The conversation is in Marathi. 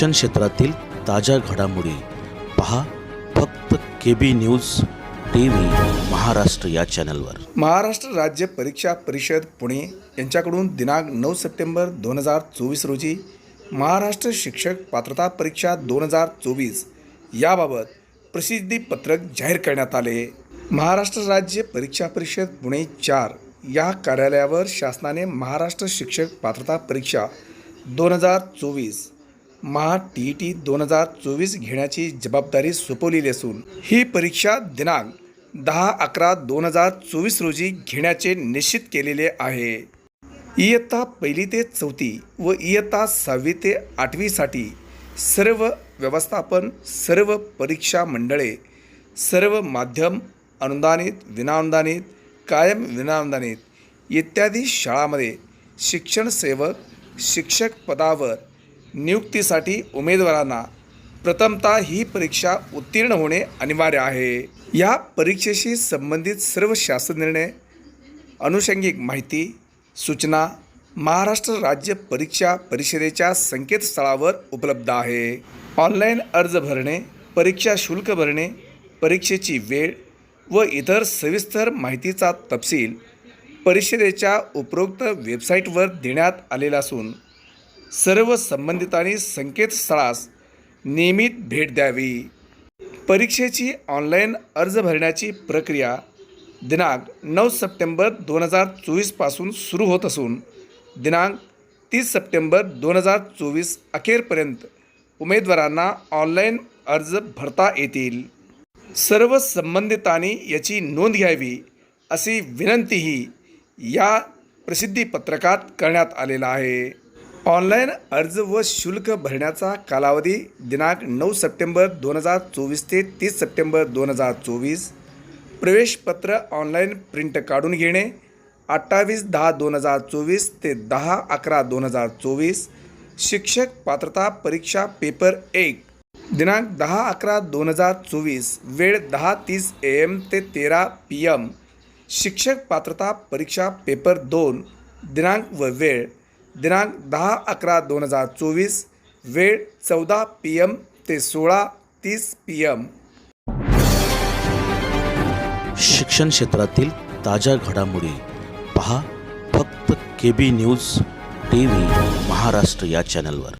शिक्षण क्षेत्रातील ताज्या घडामोडी पहा फक्त K B news T V Maharashtra या चॅनलवर. महाराष्ट्र राज्य परीक्षा परिषद पुणे यांच्याकडून दिनांक नऊ सप्टेंबर दोन हजार चोवीस रोजी महाराष्ट्र शिक्षक पात्रता परीक्षा दोन हजार चोवीस याबाबत प्रसिद्धीपत्रक जाहीर करण्यात आले. महाराष्ट्र राज्य परीक्षा परिषद पुणे चार या कार्यालयावर शासनाने महाराष्ट्र शिक्षक पात्रता परीक्षा दोन हजार चोवीस महा टी ई टी दोन हजार चोवीस घेण्याची जबाबदारी सोपवलेली असून ही परीक्षा दिनांक दहा अकरा दोन हजार चोवीस रोजी घेण्याचे निश्चित केलेले आहे. इयत्ता पहिली ते चौथी व इयत्ता सहावी ते आठवीसाठी सर्व व्यवस्थापन सर्व परीक्षा मंडळे सर्व माध्यम अनुदानित विनाअनुदानित कायम विनाअनुदानित इत्यादी शाळामध्ये शिक्षण सेवक शिक्षक पदावर नियुक्तीसाठी उमेदवारांना प्रथमतः ही परीक्षा उत्तीर्ण होणे अनिवार्य आहे. या परीक्षेशी संबंधित सर्व शासन निर्णय अनुषंगिक माहिती सूचना महाराष्ट्र राज्य परीक्षा परिषदेच्या संकेतस्थळावर उपलब्ध आहे. ऑनलाईन अर्ज भरणे परीक्षा शुल्क भरणे परीक्षेची वेळ व इतर सविस्तर माहितीचा तपशील परिषदेच्या उपरोक्त वेबसाईटवर देण्यात आलेला असून सर्व संबंधितांनी संकेतस्थळास नियमित भेट द्यावी. परीक्षेची ऑनलाईन अर्ज भरण्याची प्रक्रिया दिनांक नऊ सप्टेंबर दोन हजार चोवीसपासून सुरू होत असून दिनांक तीस सप्टेंबर दोन हजार चोवीस अखेरपर्यंत उमेदवारांना ऑनलाईन अर्ज भरता येतील. सर्व संबंधितांनी याची नोंद घ्यावी अशी विनंतीही या प्रसिद्धीपत्रकात करण्यात आलेला आहे. ऑनलाईन अर्ज व शुल्क भरण्याचा कालावधी दिनांक नऊ सप्टेंबर दोन हजार चोवीस ते तीस सप्टेंबर दोन हजार चोवीस. प्रवेशपत्र ऑनलाईन प्रिंट काढून घेणे अठ्ठावीस दहा दोन हजार चोवीस ते दहा अकरा दोन हजार चोवीस. शिक्षक पात्रता परीक्षा पेपर एक दिनांक दहा अकरा दोन हजार चोवीस वेळ दहा तीस ए एम ते तेरा पी एम शिक्षक पात्रता परीक्षा पेपर दोन दिनांक व वेळ दिनांक दहा अकरा दोन हजार चोवीस वेळ चौदा पी एम ते सोळा तीस पी एम. शिक्षण क्षेत्रातील ताज्या घडामोडी पहा फक्त K B news T V Maharashtra या चॅनलवर.